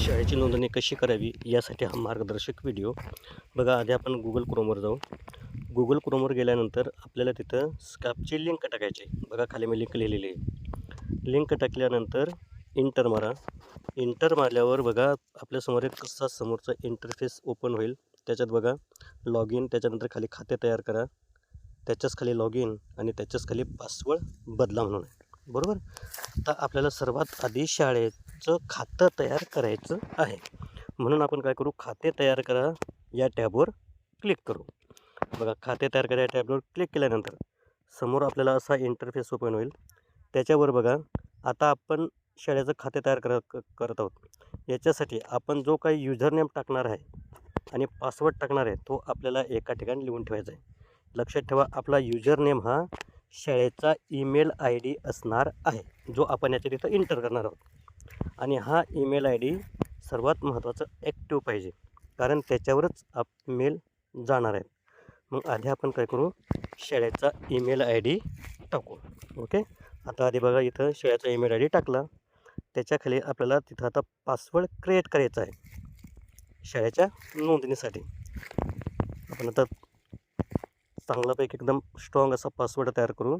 शाळेची नोंदणी कशी करावी यासाठी हा मार्गदर्शक व्हिडिओ. बघा आधी आपण गुगल क्रोमवर जाऊ. गुगल क्रोमवर गेल्यानंतर आपल्याला तिथं स्कापची लिंक टाकायची. आहे. बघा खाली मी लिंक लिहिलेली आहे. लिंक टाकल्यानंतर इंटर मारा. इंटर मारल्यावर बघा आपल्यासमोर एक कसा समोरचा इंटरफेस ओपन होईल त्याच्यात बघा लॉग इन त्याच्यानंतर खाली खाते तयार करा. त्याच्याच खाली लॉग इन आणि त्याच्याच खाली पासवर्ड बदला म्हणून. आहे बरोबर? आता आपल्याला सर्वात आधी शाळेचं खातं तयार करायचं आहे. म्हणून आपण काय करू? खाते तयार करा या टॅबवर क्लिक करू. बघा खाते तयार करा या टॅबवर क्लिक केल्यानंतर समोर आपल्याला असा इंटरफेस ओपन होईल. त्याच्यावर बघा आता आपण शाळेचं खाते तयार कर करत आहोत. याच्यासाठी आपण जो काही युजरनेम टाकणार आहे आणि पासवर्ड टाकणार आहे तो आपल्याला एका ठिकाणी लिहून ठेवायचा आहे. लक्षात ठेवा आपला युजरनेम हा शाळेचा ईमेल आय डी असणार आहे जो आपण याच्या तिथं इंटर करणार आहोत. आणि हा ईमेल आय डी सर्वात महत्त्वाचं ॲक्टिव्ह पाहिजे कारण त्याच्यावरच आप मेल जाणार आहे मग आधी आपण काय करू? शाळेचा ईमेल आय डी टाकू. ओके? आता आधी बघा इथं शाळेचा ईमेल आय डी टाकला. त्याच्याखाली आपल्याला तिथं आता पासवर्ड क्रिएट करायचा आहे. शाळेच्या नोंदणीसाठी. आपण आता चांगल्यापैकी एकदम स्ट्रॉंग असा पासवर्ड तयार करू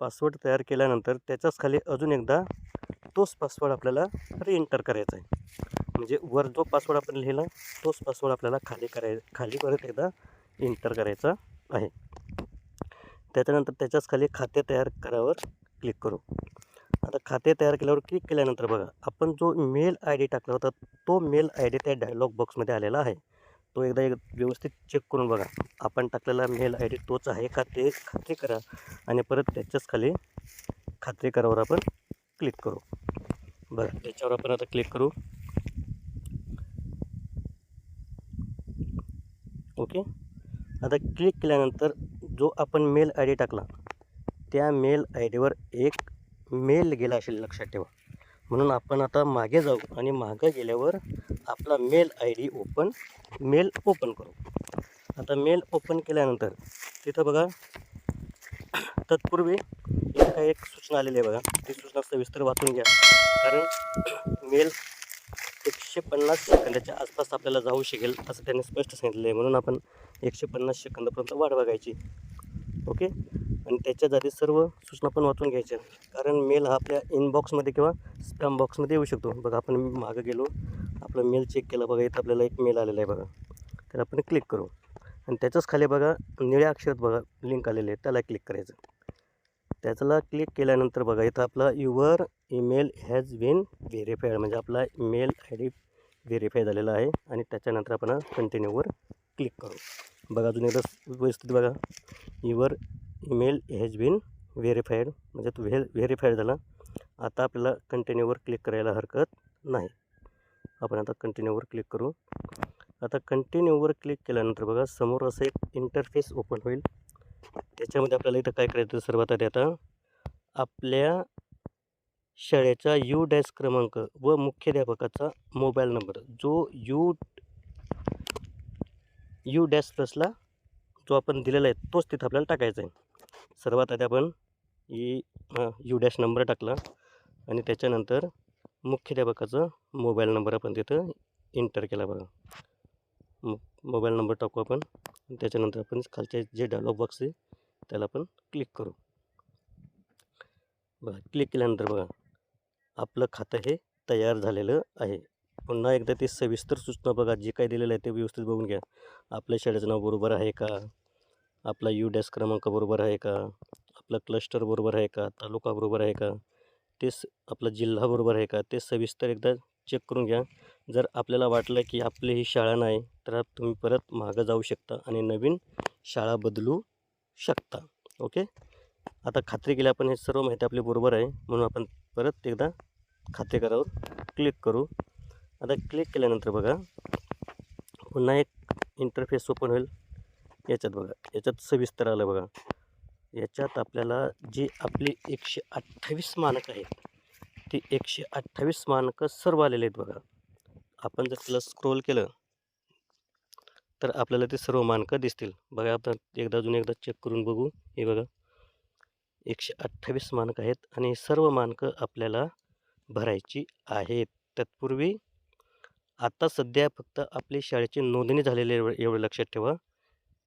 पासवर्ड तयार केल्यानंतर त्याच्याच खाली अजून एकदा तोच पासवर्ड आपल्याला रिएंटर करायचा आहे. म्हणजे वर जो पासवर्ड आपण लिहिला तोच पासवर्ड आपल्याला खाली कराय खाली परत एकदा एंटर करायचा आहे. त्याच्यानंतर त्याच्याच खाली खाते तयार करावर क्लिक करू. आता खाते तयार केल्यावर क्लिक केल्यानंतर बघा आपण जो मेल आय डी टाकला होता तो मेल आय डी त्या डायलॉग बॉक्समध्ये आलेला आहे. तो एकदा एक व्यवस्थित चेक करून बघा. आपण टाकलेला मेल आय डी तोच आहे का ते खात्री करा आणि परत त्याच्याच खाली खात्री करावर आपण क्लिक करू. बरं त्याच्यावर आपण आता क्लिक करू. ओके? आता क्लिक केल्यानंतर जो आपण मेल आय डी टाकला त्या मेल आय डीवर एक मेल गेला असेल लक्षात ठेवा. म्हणून आपण आता मागे जाऊ आणि मागे गेल्यावर आपला mail I D open mail open करू. आता मेल ओपन केल्यानंतर तिथं बघा तत्पूर्वी इथं काही एक सूचना आलेली आहे बघा. ती सूचना सविस्तर वाचून घ्या. कारण मेल एकशे पन्नास सेकंदाच्या आसपास आपल्याला जाऊ शकेल असं त्यांनी स्पष्ट सांगितलं आहे. म्हणून आपण एकशे पन्नास सेकंदापर्यंत वाट बघायची. ओके? आणि त्याच्या जाती सर्व सूचना पण वाचून घ्यायच्या. कारण मेल हा आपल्या इनबॉक्समध्ये किंवा स्पॅम बॉक्समध्ये येऊ शकतो. बघा आपण मागं गेलो आपला मेल चेक केला बघा इथं आपल्याला एक मेल आलेला आहे बघा. तर आपण क्लिक करू. आणि त्याच्याच खाली बघा निळ्या अक्षरात बघा लिंक आलेले आहे. त्याला क्लिक करायचं. त्याच्याला क्लिक केल्यानंतर बघा इथं आपला your email has been verified म्हणजे आपला मेल आय डी व्हेरीफाय झालेला आहे. आणि त्याच्यानंतर आपण कंटिन्यूवर क्लिक करू. बघा अजून एकदा व्यवस्थित बघा. Your email has been verified म्हणजे तो व्हे व्हेरीफाईड झाला. आता आपल्याला कंटिन्यूवर क्लिक करायला हरकत नाही. आपण आता कंटिन्यूवर क्लिक करू. आता कंटिन्यूवर क्लिक केल्यानंतर बघा समोर असं एक इंटरफेस ओपन होईल. त्याच्यामध्ये आपल्याला इथं काय करायचं सर्वात आधी आता आपल्या शाळेचा यू डॅश क्रमांक व मुख्याध्यापकाचा मोबाईल नंबर जो यू यू डॅश प्लसला जो आपण दिलेला आहे तोच तिथं आपल्याला टाकायचा आहे. सर्वात आधी आपण ई यू डॅश नंबर टाकला. आणि त्याच्यानंतर मुख्याध्यापकाचा मोबाईल नंबर आपण तिथं इंटर केला बघा. मो मोबाईल नंबर टाकू आपण. त्याच्यानंतर आपण खालचे जे डायलॉग बॉक्स आहे त्याला आपण क्लिक करू. बघा क्लिक केल्यानंतर बघा आपलं खातं हे तयार झालेलं आहे. पुन्हा एकदा ते सविस्तर सूचना बघा. जे काही दिलेलं आहे ते व्यवस्थित बघून घ्या. आपल्या शाळेचं नाव बरोबर आहे का? आपला यू डॅश क्रमांक बरोबर आहे का? आपला क्लस्टर बरोबर आहे का? तालुका बरोबर आहे का? ते आपला जिल्हा बरोबर आहे का? ते सविस्तर एकदा चेक करून घ्या. जर आपल्याला वाटलं की आपली ही शाळा नाही तर तुम्ही परत मागं जाऊ शकता आणि नवीन शाळा बदलू शकता. ओके आता खात्री केली आपण हे सर्व माहिती आपली बरोबर आहे. म्हणून आपण परत एकदा खात्री करावर क्लिक करू. आता क्लिक केल्यानंतर बघा पुन्हा एक इंटरफेस ओपन होईल. याच्यात बघा याच्यात सविस्तर आलं बघा. याच्यात आपल्याला जी आपली एकशे अठ्ठावीस मानक आहेत ती एकशे अठ्ठावीस मानकं सर्व आलेले आहेत बघा. आपण जर त्याला स्क्रोल केलं तर आपल्याला ते सर्व मानकं दिसतील. बघा आपण एकदा अजून एकदा चेक करून बघू. हे बघा. एकशे अठ्ठावीस मानकं आहेत आणि सर्व मानकं आपल्याला भरायची आहेत. तत्पूर्वी आता सध्या फक्त आपली शाळेची नोंदणी झालेली एवढं एवढं लक्षात ठेवा.